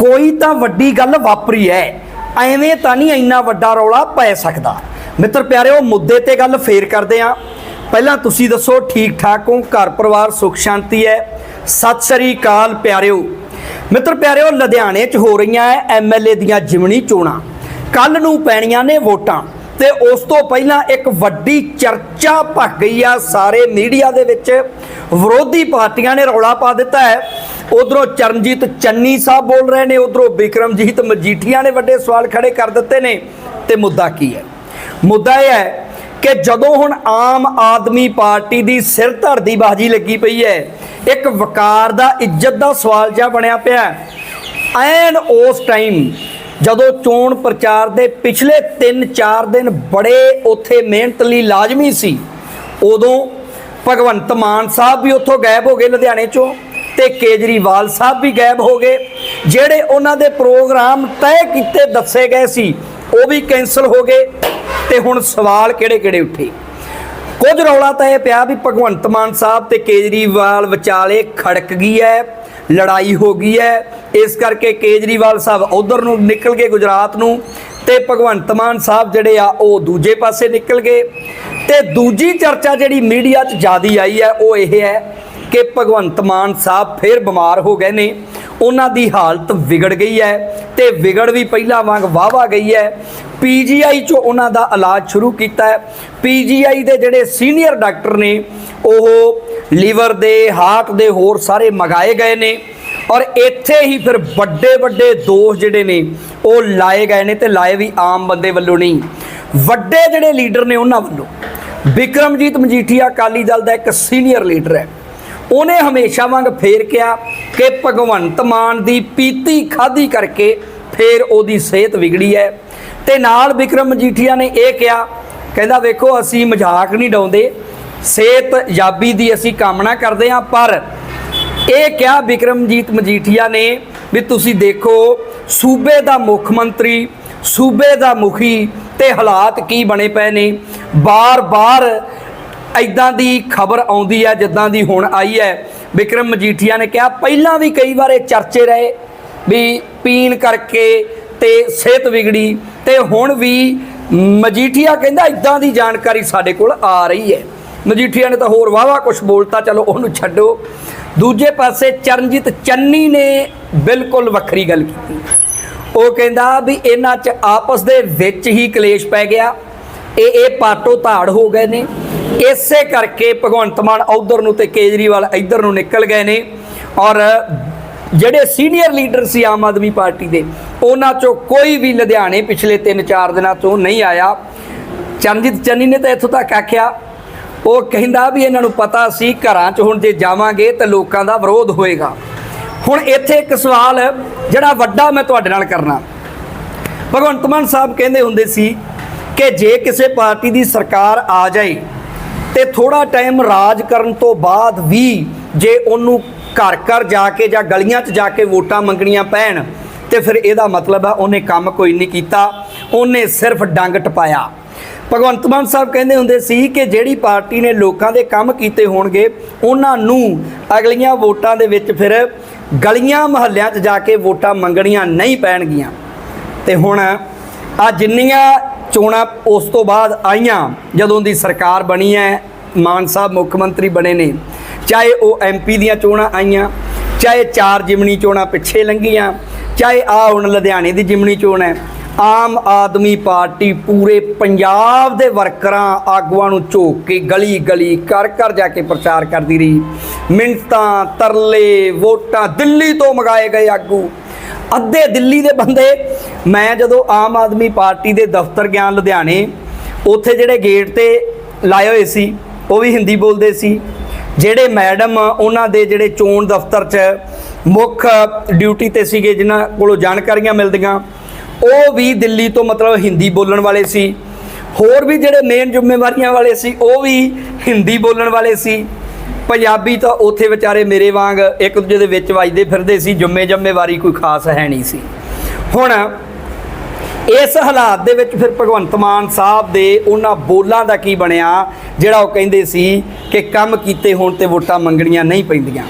ਕੋਈ ਤਾਂ ਵੱਡੀ ਗੱਲ ਵਾਪਰੀ ਐ। ਐਵੇਂ ਤਾਂ ਨਹੀਂ ਇੰਨਾ ਵੱਡਾ ਰੌਲਾ ਪੈ ਸਕਦਾ। ਮਿੱਤਰ ਪਿਆਰਿਓ, ਮੁੱਦੇ ਤੇ ਗੱਲ ਫੇਰ ਕਰਦੇ ਆ। ਪਹਿਲਾਂ ਤੁਸੀਂ ਦੱਸੋ ਠੀਕ ਠਾਕ ਹੋ? ਘਰ ਪਰਿਵਾਰ ਸੁਖ ਸ਼ਾਂਤੀ ਹੈ ਸਤਿ ਸ੍ਰੀ ਅਕਾਲ ਪਿਆਰਿਓ। ਮਿੱਤਰ ਪਿਆਰਿਓ, ਲੁਧਿਆਣੇ 'ਚ ਹੋ ਰਹੀਆਂ ਐ ਐਮਐਲਏ ਦੀਆਂ ਜਿਮਣੀ ਚੋਣਾਂ। ਕੱਲ ਨੂੰ ਪੈਣੀਆਂ ਨੇ ਵੋਟਾਂ ਤੇ ਉਸ ਤੋਂ ਪਹਿਲਾਂ ਇੱਕ ਵੱਡੀ ਚਰਚਾ ਭਖ ਗਈ ਆ। ਸਾਰੇ ਮੀਡੀਆ ਦੇ ਵਿੱਚ ਵਿਰੋਧੀ ਪਾਰਟੀਆਂ ਨੇ ਰੌਲਾ ਪਾ ਦਿੱਤਾ ਹੈ ਉਧਰੋਂ ਚਰਨਜੀਤ ਚੰਨੀ ਸਾਹਿਬ ਬੋਲ ਰਹੇ ਨੇ, ਉਧਰੋਂ ਵਿਕਰਮਜੀਤ ਮਜੀਠੀਆ ਨੇ ਵੱਡੇ ਸਵਾਲ ਖੜੇ ਕਰ ਦਿੱਤੇ ਨੇ ਤੇ ਮੁੱਦਾ ਕੀ ਹੈ? ਮੁੱਦਾ ਇਹ ਹੈ ਕਿ ਜਦੋਂ ਹੁਣ ਆਮ ਆਦਮੀ ਪਾਰਟੀ ਦੀ ਸਿਰ ਧੜ ਦੀ ਬਾਜੀ ਲੱਗੀ ਪਈ ਹੈ, ਇੱਕ ਵਕਾਰ ਦਾ ਇੱਜ਼ਤ ਦਾ ਸਵਾਲ ਜਿਹਾ ਬਣਿਆ ਪਿਆ ਐਨ ਉਸ ਟਾਈਮ ਜਦੋਂ ਚੋਣ ਪ੍ਰਚਾਰ ਦੇ ਪਿਛਲੇ 3-4 ਦਿਨ ਬੜੇ ਉੱਥੇ ਮਿਹਨਤ ਲਈ ਲਾਜ਼ਮੀ ਸੀ, ਉਦੋਂ ਭਗਵੰਤ ਮਾਨ ਸਾਹਿਬ ਵੀ ਉੱਥੋਂ ਗਾਇਬ ਹੋ ਗਏ ਲੁਧਿਆਣੇ ਚੋਂ। ਤੇ ਕੇਜਰੀਵਾਲ ਸਾਹਿਬ ਵੀ ਗਾਇਬ ਹੋ ਗਏ। ਜਿਹੜੇ ਉਹਨਾਂ ਦੇ ਪ੍ਰੋਗਰਾਮ ਤੈਅ ਕੀਤੇ ਦੱਸੇ ਗਏ ਸੀ, ਉਹ ਵੀ ਕੈਨਸਲ ਹੋ ਗਏ ਤੇ ਹੁਣ ਸਵਾਲ ਕਿਹੜੇ-ਕਿਹੜੇ ਉੱਠੇ? ਕੁਝ ਰੌਲਾ ਤਾਂ ਇਹ ਪਿਆ ਵੀ ਭਗਵੰਤ ਮਾਨ ਸਾਹਿਬ ਤੇ ਕੇਜਰੀਵਾਲ ਵਿਚਾਲੇ ਖੜਕ ਗਈ ਹੈ, ਲੜਾਈ ਹੋ ਗਈ ਹੈ। ਇਸ ਕਰਕੇ ਕੇਜਰੀਵਾਲ ਸਾਹਿਬ ਉਧਰ ਨੂੰ ਨਿਕਲ ਗਏ ਗੁਜਰਾਤ ਨੂੰ ਤੇ ਭਗਵੰਤ ਮਾਨ ਸਾਹਿਬ ਜਿਹੜੇ ਆ, ਉਹ ਦੂਜੇ ਪਾਸੇ ਨਿਕਲ ਗਏ। ਤੇ ਦੂਜੀ ਚਰਚਾ ਜਿਹੜੀ ਮੀਡੀਆ 'ਚ ਜ਼ਿਆਦੀ ਆਈ ਹੈ, ਉਹ ਇਹ ਹੈ ਕਿ ਭਗਵੰਤ ਮਾਨ ਸਾਹਿਬ ਫੇਰ ਬਿਮਾਰ ਹੋ ਗਏ ਨੇ। ਉਹਨਾਂ ਦੀ ਹਾਲਤ ਵਿਗੜ ਗਈ ਹੈ ਤੇ ਵਿਗੜ ਵੀ ਪਹਿਲਾਂ ਵਾਂਗ ਵਾਵਾ ਗਈ ਹੈ। ਪੀਜੀਆਈ ਚੋਂ ਉਹਨਾਂ ਦਾ ਇਲਾਜ ਸ਼ੁਰੂ ਕੀਤਾ ਹੈ। ਪੀਜੀਆਈ ਦੇ ਜਿਹੜੇ ਸੀਨੀਅਰ ਡਾਕਟਰ ਨੇ, ਉਹ ਲੀਵਰ ਦੇ, ਹਾਰਟ ਦੇ ਹੋਰ ਸਾਰੇ ਮਗਾਏ ਗਏ ਨੇ ਔਰ ਇੱਥੇ ਹੀ ਫਿਰ ਵੱਡੇ ਵੱਡੇ ਦੋਸ਼ ਜਿਹੜੇ ਨੇ, ਉਹ ਲਾਏ ਗਏ ਨੇ ਤੇ ਲਾਏ ਵੀ ਆਮ ਬੰਦੇ ਵੱਲੋਂ ਨਹੀਂ। ਵੱਡੇ ਜਿਹੜੇ ਲੀਡਰ ਨੇ ਉਹਨਾਂ ਵੱਲੋਂ ਵਿਕਰਮਜੀਤ ਮਜੀਠੀਆ ਅਕਾਲੀ ਦਲ ਦਾ ਇੱਕ ਸੀਨੀਅਰ ਲੀਡਰ ਹੈ। ਉਹਨੇ ਹਮੇਸ਼ਾ ਵਾਂਗ ਫੇਰ ਕਿਹਾ ਕਿ ਭਗਵੰਤ ਮਾਨ ਦੀ ਪੀਤੀ ਖਾਦੀ ਕਰਕੇ ਫੇਰ ਉਹਦੀ ਸਿਹਤ ਵਿਗੜੀ ਹੈ। ਤੇ ਨਾਲ ਵਿਕਰਮ ਮਜੀਠੀਆ ਨੇ ਇਹ ਕਿਹਾ, ਕਹਿੰਦਾ ਵੇਖੋ, ਅਸੀਂ ਮਜ਼ਾਕ ਨਹੀਂ ਡਾਉਂਦੇ, ਸਿਹਤ ਯਾਬੀ ਦੀ ਅਸੀਂ ਕਾਮਨਾ ਕਰਦੇ ਹਾਂ, ਪਰ ਇਹ ਕਿਹਾ ਵਿਕਰਮਜੀਤ ਮਜੀਠੀਆ ਨੇ ਵੀ ਤੁਸੀਂ ਦੇਖੋ, ਸੂਬੇ ਦਾ ਮੁੱਖ ਮੰਤਰੀ, ਸੂਬੇ ਦਾ ਮੁਖੀ ਤੇ ਹਾਲਾਤ ਕੀ ਬਣੇ ਪਏ ਨੇ। ਬਾਰ-ਬਾਰ ਐਦਾਂ ਦੀ ਖਬਰ ਆਉਂਦੀ ਹੈ, ਜਿੱਦਾਂ ਦੀ ਹੁਣ ਆਈ ਹੈ। ਵਿਕਰਮ ਮਜੀਠੀਆ ਨੇ ਕਿਹਾ, ਪਹਿਲਾਂ ਵੀ ਕਈ ਵਾਰ ਇਹ ਚਰਚੇ ਰਹੇ ਵੀ ਪੀਣ ਕਰਕੇ ਤੇ ਸਿਹਤ ਵਿਗੜੀ ਤੇ ਹੁਣ ਵੀ ਮਜੀਠੀਆ ਕਹਿੰਦਾ, ਇਦਾਂ ਦੀ ਜਾਣਕਾਰੀ ਸਾਡੇ ਕੋਲ ਆ ਰਹੀ ਹੈ। ਮਜੀਠੀਆ ਨੇ ਤਾਂ ਹੋਰ ਵਾਵਾ ਕੁਝ ਬੋਲਤਾ, ਚਲੋ ਉਹਨੂੰ ਛੱਡੋ। ਦੂਜੇ ਪਾਸੇ ਚਰਨਜੀਤ ਚੰਨੀ ਨੇ ਬਿਲਕੁਲ ਵੱਖਰੀ ਗੱਲ ਕੀਤੀ। ਉਹ ਕਹਿੰਦਾ ਵੀ ਇਹਨਾਂ 'ਚ ਆਪਸ ਦੇ ਵਿੱਚ ਹੀ ਕਲੇਸ਼ ਪੈ ਗਿਆ। ਇਹ ਇਹ ਪਾਟੋ ਧਾੜ ਹੋ ਗਏ ਨੇ। ਇਸੇ ਕਰਕੇ ਭਗਵੰਤ ਮਾਨ ਉਧਰ ਨੂੰ ਤੇ ਕੇਜਰੀਵਾਲ ਇੱਧਰ ਨੂੰ ਨਿਕਲ ਗਏ ਨੇ। ਔਰ ਜਿਹੜੇ ਸੀਨੀਅਰ ਲੀਡਰ ਸੀ ਆਮ ਆਦਮੀ ਪਾਰਟੀ ਦੇ, ਉਹਨਾਂ ਚੋਂ ਕੋਈ ਵੀ ਲੁਧਿਆਣੇ ਪਿਛਲੇ 3-4 ਦਿਨਾਂ ਤੋਂ ਨਹੀਂ ਆਇਆ। ਚਰਨਜੀਤ ਚੰਨੀ ਨੇ ਤਾਂ ਇੱਥੋਂ ਤੱਕ ਆਖਿਆ। ਉਹ ਕਹਿੰਦਾ ਵੀ ਇਹਨਾਂ ਨੂੰ ਪਤਾ ਸੀ ਘਰਾਂ 'ਚ ਹੁਣ ਜੇ ਜਾਵਾਂਗੇ ਤਾਂ ਲੋਕਾਂ ਦਾ ਵਿਰੋਧ ਹੋਏਗਾ। ਹੁਣ ਇੱਥੇ ਇੱਕ ਸਵਾਲ, ਜਿਹੜਾ ਵੱਡਾ ਮੈਂ ਤੁਹਾਡੇ ਨਾਲ ਕਰਨਾ। ਭਗਵੰਤ ਮਾਨ ਸਾਹਿਬ ਕਹਿੰਦੇ ਹੁੰਦੇ ਸੀ ਕਿ ਜੇ ਕਿਸੇ ਪਾਰਟੀ ਦੀ ਸਰਕਾਰ ਆ ਜਾਏ ਤੇ ਥੋੜਾ ਟਾਈਮ ਰਾਜ ਕਰਨ ਤੋਂ ਬਾਅਦ ਵੀ ਜੇ ਉਹਨੂੰ ਘਰ ਘਰ ਜਾ ਕੇ ਜਾਂ ਗਲੀਆਂ 'ਚ ਜਾ ਕੇ ਵੋਟਾਂ ਮੰਗਣੀਆਂ ਪੈਣ, ਤੇ ਫਿਰ ਇਹਦਾ ਮਤਲਬ ਹੈ ਉਹਨੇ ਕੰਮ ਕੋਈ ਨਹੀਂ ਕੀਤਾ, ਉਹਨੇ ਸਿਰਫ ਡੰਗ ਟਪਾਇਆ। ਭਗਵੰਤ ਮਾਨ ਸਾਹਿਬ ਕਹਿੰਦੇ ਹੁੰਦੇ ਸੀ ਕਿ ਜਿਹੜੀ ਪਾਰਟੀ ਨੇ ਲੋਕਾਂ ਦੇ ਕੰਮ ਕੀਤੇ ਹੋਣਗੇ, ਉਹਨਾਂ ਨੂੰ ਅਗਲੀਆਂ ਵੋਟਾਂ ਦੇ ਵਿੱਚ ਫਿਰ ਗਲੀਆਂ ਮਹੱਲਿਆਂ 'ਚ ਜਾ ਕੇ ਵੋਟਾਂ ਮੰਗਣੀਆਂ ਨਹੀਂ ਪੈਣਗੀਆਂ। ਤੇ ਹੁਣ ਆ ਜਿੰਨੀਆਂ ਚੋਣਾਂ ਉਸ ਤੋਂ ਬਾਅਦ ਆਈਆਂ, ਜਦੋਂ ਦੀ ਸਰਕਾਰ ਬਣੀ ਹੈ, ਮਾਨ ਸਾਹਿਬ ਮੁੱਖ ਮੰਤਰੀ ਬਣੇ ਨੇ। ਚਾਹੇ ਉਹ ਐਮਪੀ ਦੀਆਂ ਚੋਣਾਂ ਆਈਆਂ, ਚਾਹੇ ਚਾਰ ਜਿਮਣੀ ਚੋਣਾਂ ਪਿੱਛੇ ਲੰਘੀਆਂ, ਚਾਹੇ ਆ ਹੁਣ ਲੁਧਿਆਣੇ ਦੀ ਜਿਮਣੀ ਚੋਣ ਹੈ, ਆਮ ਆਦਮੀ ਪਾਰਟੀ ਪੂਰੇ ਪੰਜਾਬ ਦੇ ਵਰਕਰਾਂ ਆਗੂਆਂ ਨੂੰ ਝੋਕ ਕੇ ਗਲੀ ਗਲੀ ਘਰ ਘਰ ਜਾ ਕੇ ਪ੍ਰਚਾਰ ਕਰਦੀ ਰਹੀ। ਮਿੰਟਾਂ ਤਰਲੇ ਵੋਟਾਂ ਦਿੱਲੀ ਤੋਂ ਮੰਗਾਏ ਗਏ ਆਗੂ। ਅੱਧੇ ਦਿੱਲੀ ਦੇ ਬੰਦੇ। ਮੈਂ ਜਦੋਂ ਆਮ ਆਦਮੀ ਪਾਰਟੀ ਦੇ ਦਫ਼ਤਰ ਗਿਆ ਲੁਧਿਆਣੇ, ਉੱਥੇ ਜਿਹੜੇ ਗੇਟ ਤੇ ਲਾਏ ਹੋਏ ਸੀ, ਉਹ ਵੀ ਹਿੰਦੀ ਬੋਲਦੇ ਸੀ। ਜਿਹੜੇ ਮੈਡਮ ਉਹਨਾਂ ਦੇ ਜਿਹੜੇ ਚੋਣ ਦਫ਼ਤਰ 'ਚ ਮੁੱਖ ਡਿਊਟੀ ਤੇ ਸੀਗੇ, ਜਿਨ੍ਹਾਂ ਕੋਲੋਂ ਜਾਣਕਾਰੀਆਂ ਮਿਲਦੀਆਂ, ਉਹ ਵੀ ਦਿੱਲੀ ਤੋਂ ਮਤਲਬ ਹਿੰਦੀ ਬੋਲਣ ਵਾਲੇ ਸੀ। ਹੋਰ ਵੀ ਜਿਹੜੇ ਮੇਨ ਜ਼ਿੰਮੇਵਾਰੀਆਂ ਵਾਲੇ ਸੀ, ਉਹ ਵੀ ਹਿੰਦੀ ਬੋਲਣ ਵਾਲੇ ਸੀ। ਪੰਜਾਬੀ ਤਾਂ ਉੱਥੇ ਵਿਚਾਰੇ ਮੇਰੇ ਵਾਂਗ ਇੱਕ ਦੂਜੇ ਦੇ ਵਿੱਚ ਵੱਜਦੇ ਫਿਰਦੇ ਸੀ, ਜੁੰਮੇ ਜੰਮੇਵਾਰੀ ਕੋਈ ਖਾਸ ਹੈ ਨਹੀਂ ਸੀ। ਹੁਣ ਇਸ ਹਾਲਾਤ ਦੇ ਵਿੱਚ ਫਿਰ ਭਗਵੰਤ ਮਾਨ ਸਾਹਿਬ ਦੇ ਉਹਨਾਂ ਬੋਲਾਂ ਦਾ ਕੀ ਬਣਿਆ, ਜਿਹੜਾ ਉਹ ਕਹਿੰਦੇ ਸੀ ਕਿ ਕੰਮ ਕੀਤੇ ਹੋਣ ਤੇ ਵੋਟਾਂ ਮੰਗਣੀਆਂ ਨਹੀਂ ਪੈਂਦੀਆਂ।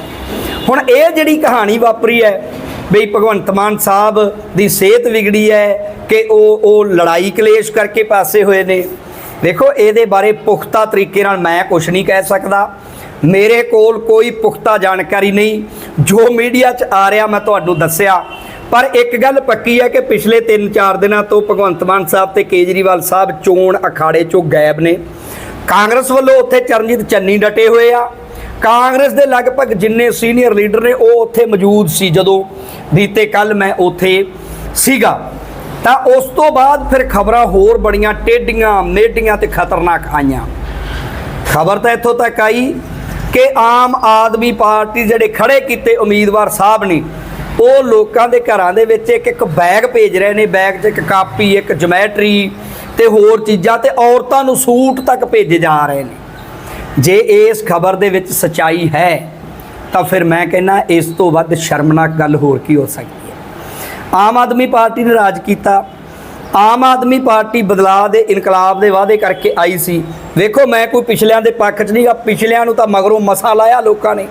ਹੁਣ ਇਹ ਜਿਹੜੀ ਕਹਾਣੀ ਵਾਪਰੀ ਹੈ ਵੀ ਭਗਵੰਤ ਮਾਨ ਸਾਹਿਬ ਦੀ ਸਿਹਤ ਵਿਗੜੀ ਹੈ ਕਿ ਉਹ ਉਹ ਲੜਾਈ ਕਲੇਸ਼ ਕਰਕੇ ਪਾਸੇ ਹੋਏ ਨੇ। ਵੇਖੋ ਇਹਦੇ ਬਾਰੇ ਪੁਖਤਾ ਤਰੀਕੇ ਨਾਲ ਮੈਂ ਕੁਝ ਨਹੀਂ ਕਹਿ ਸਕਦਾ। ਮੇਰੇ ਕੋਲ ਕੋਈ ਪੁਖਤਾ ਜਾਣਕਾਰੀ ਨਹੀਂ। ਜੋ ਮੀਡੀਆ 'ਚ ਆ ਰਿਹਾ ਮੈਂ ਤੁਹਾਨੂੰ ਦੱਸਿਆ। ਪਰ ਇੱਕ ਗੱਲ ਪੱਕੀ ਹੈ ਕਿ ਪਿਛਲੇ 3-4 ਦਿਨਾਂ ਤੋਂ ਭਗਵੰਤ ਮਾਨ ਸਾਹਿਬ ਤੇ ਕੇਜਰੀਵਾਲ ਸਾਹਿਬ ਚੋਣ ਅਖਾੜੇ 'ਚੋਂ ਗਾਇਬ ਨੇ। ਕਾਂਗਰਸ ਵੱਲੋਂ ਉੱਥੇ ਚਰਨਜੀਤ ਚੰਨੀ ਡਟੇ ਹੋਏ ਆ। ਕਾਂਗਰਸ ਦੇ ਲਗਭਗ ਜਿੰਨੇ ਸੀਨੀਅਰ ਲੀਡਰ ਨੇ, ਉਹ ਉੱਥੇ ਮੌਜੂਦ ਸੀ ਜਦੋਂ ਬੀਤੇ ਕੱਲ ਮੈਂ ਉੱਥੇ ਸੀਗਾ। ਤਾਂ ਉਸ ਤੋਂ ਬਾਅਦ ਫਿਰ ਖਬਰਾਂ ਹੋਰ ਬੜੀਆਂ ਟੇਡੀਆਂ ਮੇਡੀਆਂ ਤੇ ਖਤਰਨਾਕ ਆਈਆਂ। ਖਬਰ ਤਾਂ ਇੱਥੋਂ ਤੱਕ ਆਈ ਕਿ ਆਮ ਆਦਮੀ ਪਾਰਟੀ ਜਿਹੜੇ ਖੜੇ ਕੀਤੇ ਉਮੀਦਵਾਰ ਸਾਹਿਬ ਨੇ, ਉਹ ਲੋਕਾਂ ਦੇ ਘਰਾਂ ਦੇ ਵਿੱਚ ਇੱਕ ਇੱਕ ਬੈਗ ਭੇਜ ਰਹੇ ਨੇ, ਬੈਗ 'ਚ ਇੱਕ ਕਾਪੀ, ਇੱਕ ਜਮੈਟਰੀ ਤੇ ਹੋਰ ਚੀਜ਼ਾਂ ਤੇ ਔਰਤਾਂ ਨੂੰ ਸੂਟ ਤੱਕ ਭੇਜੇ ਜਾ ਰਹੇ ਨੇ। ਜੇ ਇਸ ਖਬਰ ਦੇ ਵਿੱਚ ਸਚਾਈ ਹੈ, ਤਾਂ ਫਿਰ ਮੈਂ ਕਹਿੰਨਾ ਇਸ ਤੋਂ ਵੱਧ ਸ਼ਰਮਨਾਕ ਗੱਲ ਹੋਰ ਕੀ ਹੋ ਸਕਦੀ ਹੈ। ਆਮ ਆਦਮੀ ਪਾਰਟੀ ਨੇ ਰਾਜ ਕੀਤਾ ਆਮ ਆਦਮੀ ਪਾਰਟੀ ਬਦਲਾਅ ਦੇ ਇਨਕਲਾਬ ਦੇ ਵਾਅਦੇ ਕਰਕੇ ਆਈ ਸੀ। ਵੇਖੋ, ਮੈਂ ਕੋਈ ਪਿਛਲਿਆਂ ਦੇ ਪੱਖ 'ਚ ਨਹੀਂਗਾ। ਪਿਛਲਿਆਂ ਨੂੰ ਤਾਂ ਮਗਰੋਂ ਮਸਾ ਲਾਇਆ ਲੋਕਾਂ ਨੇ।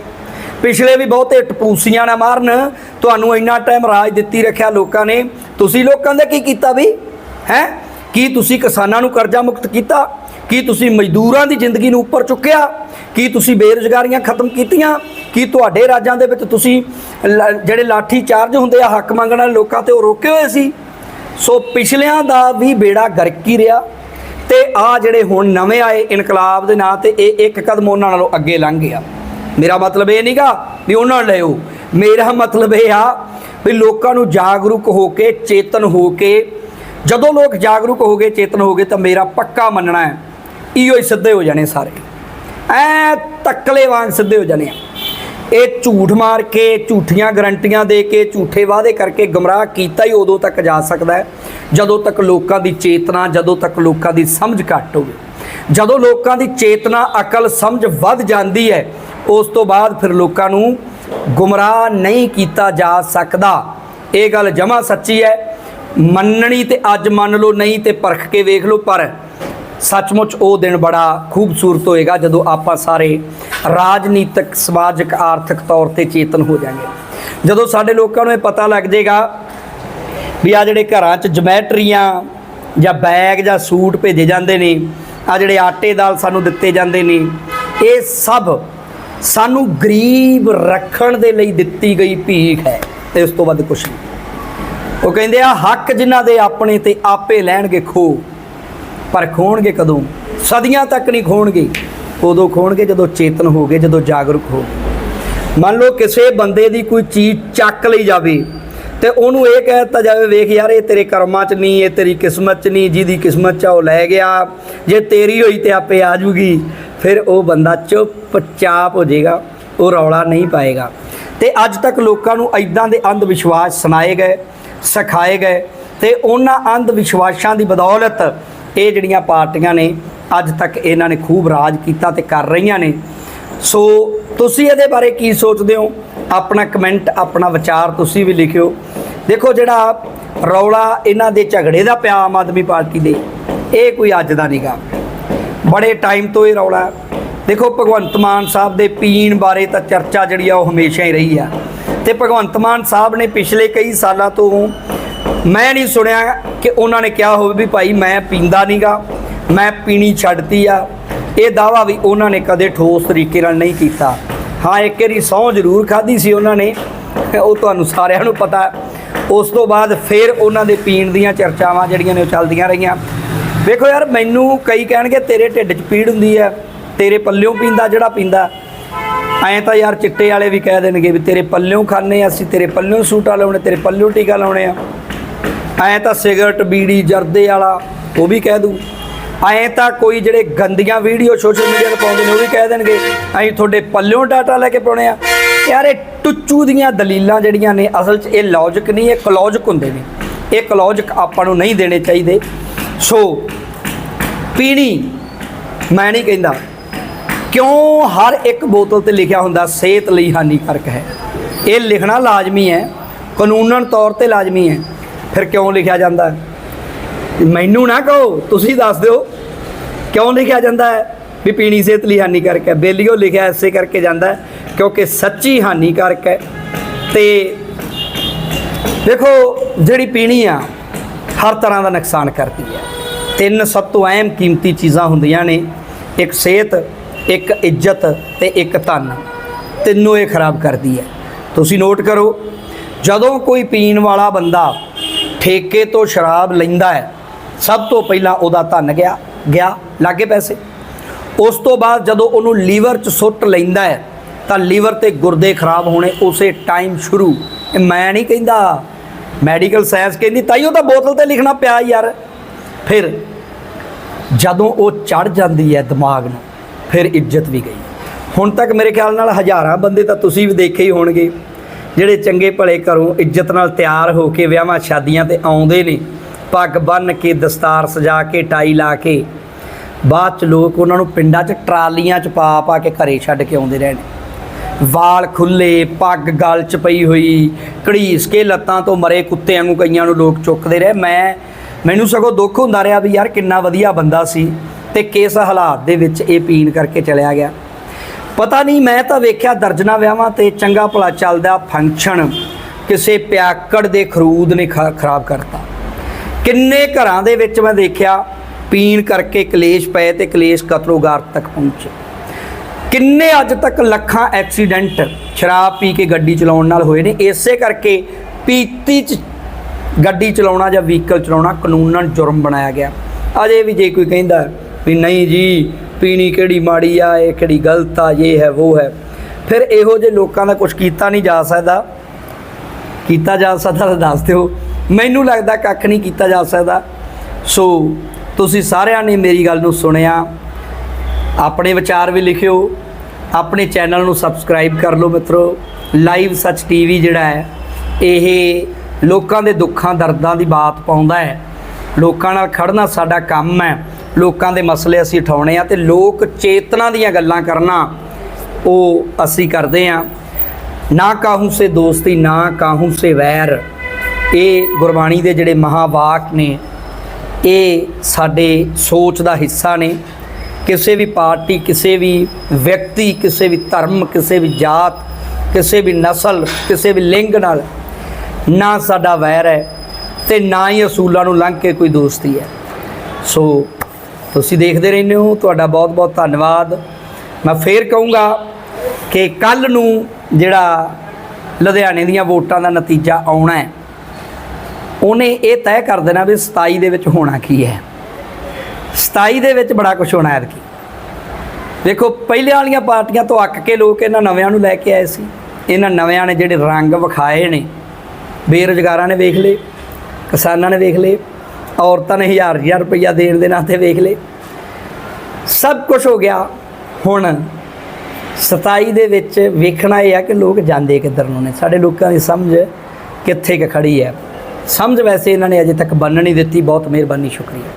ਪਿਛਲੇ ਵੀ ਬਹੁਤੇ ਟਪੂਸੀਆਂ ਨਾ ਮਾਰਨ। ਤੁਹਾਨੂੰ ਇੰਨਾ ਟਾਈਮ ਰਾਜ ਦਿੱਤੀ ਰੱਖਿਆ ਲੋਕਾਂ ਨੇ। ਤੁਸੀਂ ਲੋਕਾਂ ਦਾ ਕੀ ਕੀਤਾ ਵੀ? ਹੈ? ਕੀ ਤੁਸੀਂ ਕਿਸਾਨਾਂ ਨੂੰ ਕਰਜ਼ਾ ਮੁਕਤ ਕੀਤਾ? ਕੀ ਤੁਸੀਂ ਮਜ਼ਦੂਰਾਂ ਦੀ ਜ਼ਿੰਦਗੀ ਨੂੰ ਉੱਪਰ ਚੁੱਕਿਆ? ਕੀ ਤੁਸੀਂ ਬੇਰੁਜ਼ਗਾਰੀਆਂ ਖਤਮ ਕੀਤੀਆਂ? ਕੀ ਤੁਹਾਡੇ ਰਾਜਾਂ ਦੇ ਵਿੱਚ ਤੁਸੀਂ ਲ- ਜਿਹੜੇ ਲਾਠੀ ਚਾਰਜ ਹੁੰਦੇ ਆ, ਹੱਕ ਮੰਗਣ ਵਾਲੇ ਲੋਕਾਂ ਤੇ ਉਹ ਰੋਕੇ ਹੋਏ ਸੀ? ਸੋ ਪਿਛਲਿਆਂ ਦਾ ਵੀ ਬੇੜਾ ਗਰਕ ਹੀ ਰਿਹਾ ਤੇ ਆ ਜਿਹੜੇ ਹੁਣ ਨਵੇਂ ਆਏ ਇਨਕਲਾਬ ਦੇ ਨਾਂ ਤੇ ਇਹ ਇੱਕ ਕਦਮ ਉਹਨਾਂ ਨਾਲੋਂ ਅੱਗੇ ਲੰਘ ਗਿਆ। ਮੇਰਾ ਮਤਲਬ ਇਹ ਨਹੀਂਗਾ ਵੀ ਉਹਨਾਂ ਨੂੰ ਲਿਓ ਮੇਰਾ ਮਤਲਬ ਇਹ ਆ ਵੀ ਲੋਕਾਂ ਨੂੰ ਜਾਗਰੂਕ ਹੋ ਕੇ, ਚੇਤਨ ਹੋ ਕੇ, ਜਦੋਂ ਲੋਕ ਜਾਗਰੂਕ ਹੋ ਗਏ, ਚੇਤਨ ਹੋ ਗਏ ਤਾਂ ਮੇਰਾ ਪੱਕਾ ਮੰਨਣਾ ਹੈ ਇਹੋ ਹੀ ਸਿੱਧੇ ਹੋ ਜਾਣੇ ਸਾਰੇ। ਐ ਤੱਕਲੇ ਵਾਂਗ ਸਿੱਧੇ ਹੋ ਜਾਣੇ ਆ। ਇਹ ਝੂਠ ਮਾਰ ਕੇ, ਝੂਠੀਆਂ ਗਰੰਟੀਆਂ ਦੇ ਕੇ, ਝੂਠੇ ਵਾਅਦੇ ਕਰਕੇ ਗਮਰਾਹ ਕੀਤਾ ਹੀ ਉਦੋਂ ਤੱਕ ਜਾ ਸਕਦਾ ਹੈ, ਜਦੋਂ ਤੱਕ ਲੋਕਾਂ ਦੀ ਚੇਤਨਾ, ਜਦੋਂ ਤੱਕ ਲੋਕਾਂ ਦੀ ਸਮਝ ਘੱਟ ਹੋਵੇ। ਜਦੋਂ ਲੋਕਾਂ ਦੀ ਚੇਤਨਾ, ਅਕਲ, ਸਮਝ ਵੱਧ ਜਾਂਦੀ ਹੈ, ਉਸ ਤੋਂ ਬਾਅਦ ਫਿਰ ਲੋਕਾਂ ਨੂੰ ਗੁੰਮਰਾਹ ਨਹੀਂ ਕੀਤਾ ਜਾ ਸਕਦਾ। ਇਹ ਗੱਲ ਜਮਾ ਸੱਚੀ ਹੈ। ਮੰਨਣੀ ਤੇ ਅੱਜ ਮੰਨ ਲਓ, ਨਹੀਂ ਤੇ ਪਰਖ ਕੇ ਵੇਖ ਲਓ, ਪਰ ਸੱਚਮੁੱਚ ਉਹ ਦਿਨ ਬੜਾ ਖੂਬਸੂਰਤ ਹੋਏਗਾ ਜਦੋਂ ਆਪਾਂ ਸਾਰੇ ਰਾਜਨੀਤਿਕ, ਸਮਾਜਿਕ, ਆਰਥਿਕ ਤੌਰ ਤੇ ਚੇਤਨ ਹੋ ਜਾਾਂਗੇ। ਜਦੋਂ ਸਾਡੇ ਲੋਕਾਂ ਨੂੰ ਇਹ ਪਤਾ ਲੱਗ ਜਾਏਗਾ ਵੀ ਆ ਜਿਹੜੇ ਘਰਾਂ 'ਚ ਜਮੈਟਰੀਆਂ ਜਾਂ ਬੈਗ ਜਾਂ ਸੂਟ ਭੇਜੇ ਜਾਂਦੇ ਨੇ ਆ ਜਿਹੜੇ ਆਟੇ ਦਾਲ ਸਾਨੂੰ ਦਿੱਤੇ ਜਾਂਦੇ ਨੇ, ਇਹ ਸਭ ਸਾਨੂੰ ਗਰੀਬ ਰੱਖਣ ਦੇ ਲਈ ਦਿੱਤੀ ਗਈ ਭੀਖ ਹੈ ਤੇ ਉਸ ਤੋਂ ਵੱਧ ਕੁਝ ਨਹੀਂ। ਉਹ ਕਹਿੰਦੇ ਆ, ਹੱਕ ਜਿਨ੍ਹਾਂ ਦੇ ਆਪਣੇ ਤੇ ਆਪੇ ਲੈਣਗੇ ਖੋ ਪਰ ਖੋਣਗੇ ਕਦੋਂ? ਸਦੀਆਂ ਤੱਕ ਨਹੀਂ ਖੋਣਗੇ। ਉਦੋਂ ਖੋਣਗੇ ਜਦੋਂ ਚੇਤਨ ਹੋ ਗਏ, ਜਦੋਂ ਜਾਗਰੂਕ ਹੋ ਮੰਨ ਲਓ ਕਿਸੇ ਬੰਦੇ ਦੀ ਕੋਈ ਚੀਜ਼ ਚੱਕ ਲਈ ਜਾਵੇ ਤੇ ਉਹਨੂੰ ਇਹ ਕਹਿ ਦਿੱਤਾ ਜਾਵੇ, ਵੇਖ ਯਾਰ, ਇਹ ਤੇਰੇ ਕਰਮਾਂ 'ਚ ਨਹੀਂ, ਇਹ ਤੇਰੀ ਕਿਸਮਤ 'ਚ ਨਹੀਂ, ਜਿਹਦੀ ਕਿਸਮਤ 'ਚ ਆ, ਉਹ ਲੈ ਗਿਆ। ਜੇ ਤੇਰੀ ਹੋਈ ਤੇ ਆਪੇ ਆ ਜੂਗੀ। ਫਿਰ ਉਹ ਬੰਦਾ ਚੁੱਪਚਾਪ ਹੋ ਜਾਏਗਾ, ਉਹ ਰੌਲਾ ਨਹੀਂ ਪਾਏਗਾ। ਤੇ ਅੱਜ ਤੱਕ ਲੋਕਾਂ ਨੂੰ ਐਦਾਂ ਦੇ ਅੰਧ ਵਿਸ਼ਵਾਸ ਸੁਣਾਏ ਗਏ, ਸਿਖਾਏ ਗਏ ਤੇ ਉਹਨਾਂ ਅੰਧ ਵਿਸ਼ਵਾਸਾਂ ਦੀ ਬਦੌਲਤ ਇਹ ਜਿਹੜੀਆਂ ਪਾਰਟੀਆਂ ਨੇ ਅੱਜ ਤੱਕ ਇਹਨਾਂ ਨੇ ਖੂਬ ਰਾਜ ਕੀਤਾ ਤੇ ਕਰ ਰਹੀਆਂ ਨੇ। ਸੋ ਤੁਸੀਂ ਇਹਦੇ ਬਾਰੇ ਕੀ ਸੋਚਦੇ ਹੋ? ਆਪਣਾ ਕਮੈਂਟ ਆਪਣਾ ਵਿਚਾਰ ਤੁਸੀਂ ਵੀ ਲਿਖਿਓ। ਦੇਖੋ ਜਿਹੜਾ ਰੌਲਾ ਇਹਨਾਂ ਦੇ ਝਗੜੇ ਦਾ ਪਿਆ ਆਮ ਆਦਮੀ ਪਾਰਟੀ ਦੇ, ਇਹ ਕੋਈ ਅੱਜ ਦਾ ਨਹੀਂਗਾ ਬੜੇ ਟਾਈਮ ਤੋਂ ਇਹ ਰੌਲਾ ਦੇਖੋ ਭਗਵੰਤ ਮਾਨ ਸਾਹਿਬ ਦੇ ਪੀਣ ਬਾਰੇ ਤਾਂ ਚਰਚਾ ਜਿਹੜੀ ਆ ਉਹ ਹਮੇਸ਼ਾ ਹੀ ਰਹੀ ਆ। ਤੇ ਭਗਵੰਤ ਮਾਨ ਸਾਹਿਬ ਨੇ ਪਿਛਲੇ ਕਈ ਸਾਲਾਂ ਤੋਂ ਮੈਂ ਨਹੀਂ ਸੁਣਿਆ ਕਿ ਉਹਨਾਂ ਨੇ ਕਿਹਾ ਹੋਵੇ ਵੀ ਭਾਈ ਮੈਂ ਪੀਂਦਾ ਨਹੀਂਗਾ, ਮੈਂ ਪੀਣੀ ਛੱਡਤੀ ਆ। ਇਹ ਦਾਵਾ ਵੀ ਉਹਨਾਂ ਨੇ ਕਦੇ ਠੋਸ ਤਰੀਕੇ ਨਾਲ ਨਹੀਂ ਕੀਤਾ। ਹਾਂ, ਇੱਕ ਵਾਰੀ ਸਹੁੰ ਜ਼ਰੂਰ ਖਾਧੀ ਸੀ ਉਹਨਾਂ ਨੇ। ਉਹ ਤੁਹਾਨੂੰ ਸਾਰਿਆਂ ਨੂੰ ਪਤਾ। ਉਸ ਤੋਂ ਬਾਅਦ ਫਿਰ ਉਹਨਾਂ ਦੇ ਪੀਣ ਦੀਆਂ ਚਰਚਾਵਾਂ ਜਿਹੜੀਆਂ ਨੇ ਉਹ ਚੱਲਦੀਆਂ ਰਹੀਆਂ। ਵੇਖੋ ਯਾਰ, ਮੈਨੂੰ ਕਈ ਕਹਿਣਗੇ, ਤੇਰੇ ਢਿੱਡ 'ਚ ਪੀੜ ਹੁੰਦੀ ਹੈ ਤੇਰੇ ਪੱਲਿਓਂ ਪੀਂਦਾ ਜਿਹੜਾ ਪੀਂਦਾ। ਐਂ ਤਾਂ ਯਾਰ ਚਿੱਟੇ ਵਾਲੇ ਵੀ ਕਹਿ ਦੇਣਗੇ ਵੀ ਤੇਰੇ ਪੱਲਿਓਂ ਖਾਣੇ ਅਸੀਂ ਤੇਰੇ ਪੱਲਿਓਂ ਸੂਟਾ ਲਾਉਣੇ, ਤੇਰੇ ਪੱਲਿਓਂ ਟੀਕਾ ਲਾਉਣੇ ਆ। ਐਂ ਤਾਂ ਸਿਗਰਟ, ਬੀੜੀ, ਜਰਦੇ ਵਾਲਾ, ਉਹ ਵੀ ਕਹਿ ਦੂ ਐਂ ਤਾਂ ਕੋਈ ਜਿਹੜੇ ਗੰਦੀਆਂ ਵੀਡੀਓ ਸੋਸ਼ਲ ਮੀਡੀਆ ਤੇ ਪਾਉਂਦੇ ਨੇ, ਉਹ ਵੀ ਕਹਿ ਦੇਣਗੇ, ਅਸੀਂ ਤੁਹਾਡੇ ਪੱਲਿਓਂ ਡਾਟਾ ਲੈ ਕੇ ਪਾਉਣੇ ਆ। ਯਾਰ, ਇਹ ਟੁੱਚੂ ਦੀਆਂ ਦਲੀਲਾਂ ਜਿਹੜੀਆਂ ਨੇ, ਅਸਲ 'ਚ ਇਹ ਲੌਜਿਕ ਨਹੀਂ, ਇਹ ਕਲੌਜਿਕ ਹੁੰਦੇ ਨੇ। ਇਹ ਕਲੌਜਿਕ ਆਪਾਂ ਨੂੰ ਨਹੀਂ ਦੇਣੇ ਚਾਹੀਦੇ। ਸੋ ਪੀਣੀ, ਮੈਂ ਨਹੀਂ ਕਹਿੰਦਾ। ਕਿਉਂ ਹਰ ਇੱਕ ਬੋਤਲ ਤੇ ਲਿਖਿਆ ਹੁੰਦਾ, ਸਿਹਤ ਲਈ ਹਾਨੀਕਾਰਕ ਹੈ। ਇਹ ਲਿਖਣਾ ਲਾਜ਼ਮੀ ਹੈ, ਕਾਨੂੰਨਨ ਤੌਰ ਤੇ ਲਾਜ਼ਮੀ ਹੈ। ਫਿਰ ਕਿਉਂ ਲਿਖਿਆ ਜਾਂਦਾ ਮੈਨੂੰ ਨਾ ਕਹੋ, ਤੁਸੀਂ ਦੱਸ ਦਿਓ। ਕਿਉਂ ਲਿਖਿਆ ਜਾਂਦਾ ਹੈ? ਵੀ ਪੀਣੀ ਸਿਹਤ ਲਈ ਹਾਨੀਕਾਰਕ ਹੈ। ਬੇਲੀਓ ਲਿਖਿਆ ਐਸੇ ਕਰਕੇ ਜਾਂਦਾ ਕਿਉਂਕਿ ਸੱਚੀ ਹਾਨੀਕਾਰਕ ਹੈ। ਤੇ ਦੇਖੋ, ਜਿਹੜੀ ਪੀਣੀ ਆ, ਹਰ ਤਰ੍ਹਾਂ ਦਾ ਨੁਕਸਾਨ ਕਰਦੀ ਹੈ। ਤਿੰਨ ਸਭ ਤੋਂ ਅਹਿਮ ਕੀਮਤੀ ਚੀਜ਼ਾਂ ਹੁੰਦੀਆਂ ਨੇ। ਇੱਕ ਸਿਹਤ, ਇੱਕ ਇੱਜ਼ਤ ਤੇ ਇੱਕ ਧਨ। ਤਿੰਨੋਂ ਇਹ ਖਰਾਬ ਕਰਦੀ ਹੈ। ਤੁਸੀਂ ਨੋਟ ਕਰੋ, ਜਦੋਂ ਕੋਈ ਪੀਣ ਵਾਲਾ ਬੰਦਾ ਠੇਕੇ ਤੋਂ ਸ਼ਰਾਬ ਲੈਂਦਾ ਹੈ। ਸਭ ਤੋਂ ਪਹਿਲਾਂ ਉਹਦਾ ਧਨ ਗਿਆ ਗਿਆ ਲਾਗੇ ਪੈਸੇ। ਉਸ ਤੋਂ ਬਾਅਦ ਜਦੋਂ ਉਹਨੂੰ ਲੀਵਰ 'ਚ ਸੁੱਟ ਲੈਂਦਾ ਹੈ, ਤਾਂ ਲੀਵਰ ਤੇ ਗੁਰਦੇ ਖਰਾਬ ਹੋਣੇ ਉਸੇ ਟਾਈਮ ਸ਼ੁਰੂ। ਇਹ ਮੈਂ ਨਹੀਂ ਕਹਿੰਦਾ। ਮੈਡੀਕਲ ਸਾਇੰਸ ਕਹਿੰਦੀ ਤਾਈਓ ਤਾਂ ਬੋਤਲ ਤੇ ਲਿਖਣਾ ਪਿਆ ਯਾਰ। ਫਿਰ ਜਦੋਂ ਉਹ ਚੜ ਜਾਂਦੀ ਹੈ ਦਿਮਾਗ ਨੂੰ, ਫਿਰ ਇੱਜ਼ਤ ਵੀ ਗਈ। ਹੁਣ ਤੱਕ ਮੇਰੇ ਖਿਆਲ ਨਾਲ ਹਜ਼ਾਰਾਂ ਬੰਦੇ ਤਾਂ ਤੁਸੀਂ ਵੀ ਦੇਖੇ ਹੀ ਹੋਣਗੇ। ਜਿਹੜੇ ਚੰਗੇ ਭਲੇ ਘਰੋਂ ਇੱਜ਼ਤ ਨਾਲ ਤਿਆਰ ਹੋ ਕੇ ਵਿਆਹਾਂ ਸ਼ਾਦੀਆਂ ਤੇ ਆਉਂਦੇ ਨੇ, ਪੱਗ ਬੰਨ੍ਹ ਕੇ ਦਸਤਾਰ ਸਜਾ ਕੇ, ਟਾਈ ਲਾ ਕੇ, ਬਾਅਦ ਚ ਲੋਕ ਉਹਨਾਂ ਨੂੰ ਪਿੰਡਾਂ 'ਚ ਟਰਾਲੀਆਂ 'ਚ ਪਾ ਪਾ ਕੇ ਘਰੇ ਛੱਡ ਕੇ ਆਉਂਦੇ ਰਹੇ ਨੇ ਵਾਲ ਖੁੱਲੇ ਪੱਗ ਗਲ 'ਚ ਪਈ ਹੋਈ, ਘੜੀਸ ਕੇ ਲੱਤਾਂ ਤੋਂ ਮਰੇ ਕੁੱਤਿਆਂ ਨੂੰ ਕਈਆਂ ਨੂੰ ਲੋਕ ਚੁੱਕਦੇ ਰਹੇ। ਮੈਂ, ਮੈਨੂੰ ਸਗੋਂ ਦੁੱਖ ਹੁੰਦਾ ਰਿਹਾ ਵੀ ਯਾਰ ਕਿੰਨਾ ਵਧੀਆ ਬੰਦਾ ਸੀ ਤੇ ਕਿਸ ਹਾਲਾਤ ਦੇ ਵਿੱਚ ਇਹ ਪੀਣ ਕਰਕੇ ਚਲਿਆ ਗਿਆ। ਪਤਾ ਨਹੀਂ, ਮੈਂ ਤਾਂ ਵੇਖਿਆ ਦਰਜਨਾ ਵਿਆਹਾਂ ਤੇ ਚੰਗਾ ਭਲਾ ਚੱਲਦਾ ਫੰਕਸ਼ਨ। ਕਿਸੇ ਪਿਆਕੜ ਦੇ ਖਰੂਦ ਨੇ ਖਰਾਬ ਕਰਤਾ। ਕਿੰਨੇ ਘਰਾਂ ਦੇ ਵਿੱਚ ਮੈਂ ਦੇਖਿਆ, ਪੀਣ ਕਰਕੇ ਕਲੇਸ਼ ਪਏ ਤੇ ਕਲੇਸ਼ ਕਤਲੋਗਾਰ ਤੱਕ ਪਹੁੰਚੇ। ਕਿੰਨੇ ਅੱਜ ਤੱਕ ਲੱਖਾਂ ਐਕਸੀਡੈਂਟ ਸ਼ਰਾਬ ਪੀ ਕੇ ਗੱਡੀ ਚਲਾਉਣ ਨਾਲ ਹੋਏ ਨੇ। ਇਸੇ ਕਰਕੇ ਪੀਤੀ ਚ ਗੱਡੀ ਚਲਾਉਣਾ ਜਾਂ ਵਹੀਕਲ ਚਲਾਉਣਾ ਕਾਨੂੰਨਨ ਜੁਰਮ ਬਣਾਇਆ ਗਿਆ। ਅਜੇ ਵੀ ਜੇ ਕੋਈ ਕਹਿੰਦਾ ਵੀ ਨਹੀਂ ਜੀ ਪੀਣੀ ਕਿਹੜੀ ਮਾੜੀ ਆ, ਇਹ ਕਿਹੜੀ ਗਲਤ ਆ, ਇਹ ਹੈ, ਉਹ ਹੈ। ਫਿਰ ਇਹੋ ਜਿਹੇ ਲੋਕਾਂ ਦਾ ਕੁਝ ਕੀਤਾ ਨਹੀਂ ਜਾ ਸਕਦਾ। ਕੀਤਾ ਜਾ ਸਕਦਾ ਤਾਂ ਦੱਸ ਦਿਓ। ਮੈਨੂੰ ਲੱਗਦਾ ਕੱਖ ਨਹੀਂ ਕੀਤਾ ਜਾ ਸਕਦਾ। ਸੋ ਤੁਸੀਂ ਸਾਰਿਆਂ ਨੇ ਮੇਰੀ ਗੱਲ ਨੂੰ ਸੁਣਿਆ। ਆਪਣੇ ਵਿਚਾਰ ਵੀ ਲਿਖਿਓ। ਆਪਣੇ ਚੈਨਲ ਨੂੰ ਸਬਸਕ੍ਰਾਈਬ ਕਰ ਲਓ ਮਿੱਤਰੋ। ਲਾਈਵ ਸੱਚ ਟੀਵੀ ਜਿਹੜਾ ਹੈ, ਇਹ ਲੋਕਾਂ ਦੇ ਦੁੱਖਾਂ, ਦਰਦਾਂ ਦੀ ਬਾਤ ਪਾਉਂਦਾ ਹੈ। ਲੋਕਾਂ ਨਾਲ ਖੜਨਾ ਸਾਡਾ ਕੰਮ ਹੈ। ਲੋਕਾਂ ਦੇ ਮਸਲੇ ਅਸੀਂ ਉਠਾਉਣੇ ਆ ਤੇ ਲੋਕ ਚੇਤਨਾ ਦੀਆਂ ਗੱਲਾਂ ਕਰਨਾ ਉਹ ਅਸੀਂ ਕਰਦੇ ਆ। ਨਾ ਕਾਹੂ ਸੇ ਦੋਸਤੀ, ਨਾ ਕਾਹੂ ਸੇ ਵੈਰ। ਇਹ ਗੁਰਬਾਣੀ ਦੇ ਜਿਹੜੇ ਮਹਾਵਾਕ ਨੇ, ਇਹ ਸਾਡੇ ਸੋਚ ਦਾ ਹਿੱਸਾ ਨੇ। ਕਿਸੇ ਵੀ ਪਾਰਟੀ, ਕਿਸੇ ਵੀ ਵਿਅਕਤੀ, ਕਿਸੇ ਵੀ ਧਰਮ, ਕਿਸੇ ਵੀ ਜਾਤ, ਕਿਸੇ ਵੀ ਨਸਲ, ਕਿਸੇ ਵੀ ਲਿੰਗ ਨਾਲ ਨਾ ਸਾਡਾ ਵੈਰ ਹੈ ਤੇ ਨਾ ਹੀ ਅਸੂਲਾਂ ਨੂੰ ਲੰਘ ਕੇ ਕੋਈ ਦੋਸਤੀ ਹੈ। ਸੋ ਤੁਸੀਂ ਦੇਖਦੇ ਰਹਿੰਦੇ ਹੋ, ਤੁਹਾਡਾ ਬਹੁਤ ਬਹੁਤ ਧੰਨਵਾਦ। ਮੈਂ ਫੇਰ ਕਹੂੰਗਾ ਕਿ ਕੱਲ ਨੂੰ ਜਿਹੜਾ ਲੁਧਿਆਣੇ ਦੀਆਂ ਵੋਟਾਂ ਦਾ ਨਤੀਜਾ ਆਉਣਾ ਹੈ, ਉਹਨੇ ਇਹ ਤੈਅ ਕਰ ਦੇਣਾ ਵੀ 27 ਦੇ ਵਿੱਚ ਹੋਣਾ ਕੀ ਹੈ। 27 ਦੇ ਵਿੱਚ ਬੜਾ ਕੁਝ ਹੋਣਾ ਐਤਕੀ। ਦੇਖੋ, ਪਹਿਲੇ ਵਾਲੀਆਂ ਪਾਰਟੀਆਂ ਤੋਂ ਅੱਕ ਕੇ ਲੋਕ ਇਹਨਾਂ ਨਵਿਆਂ ਨੂੰ ਲੈ ਕੇ ਆਏ ਸੀ। ਇਹਨਾਂ ਨਵਿਆਂ ਨੇ ਜਿਹੜੇ ਰੰਗ ਵਿਖਾਏ ਨੇ, ਬੇਰੁਜ਼ਗਾਰਾਂ ਨੇ ਵੇਖ ਲਏ, ਕਿਸਾਨਾਂ ਨੇ ਵੇਖ ਲਏ ਔਰਤਾਂ ਨੇ ਹਜ਼ਾਰ ਹਜ਼ਾਰ ਰੁਪਈਆ ਦੇਣ ਦੇ ਨਾਂ ਤੇ ਵੇਖ ਲਏ। ਸਭ ਕੁਝ ਹੋ ਗਿਆ। ਹੁਣ 27 ਦੇ ਵਿੱਚ ਵੇਖਣਾ ਇਹ ਆ ਕਿ ਲੋਕ ਜਾਂਦੇ ਕਿੱਧਰ ਨੂੰ ਨੇ। ਸਾਡੇ ਲੋਕਾਂ ਦੀ ਸਮਝ ਕਿੱਥੇ ਕਿ ਖੜੀ ਹੈ। ਸਮਝ ਵੈਸੇ ਇਹਨਾਂ ਨੇ ਅਜੇ ਤੱਕ ਬੰਨ ਨਹੀਂ ਦਿੱਤੀ। ਬਹੁਤ ਮਿਹਰਬਾਨੀ, ਸ਼ੁਕਰੀਆ।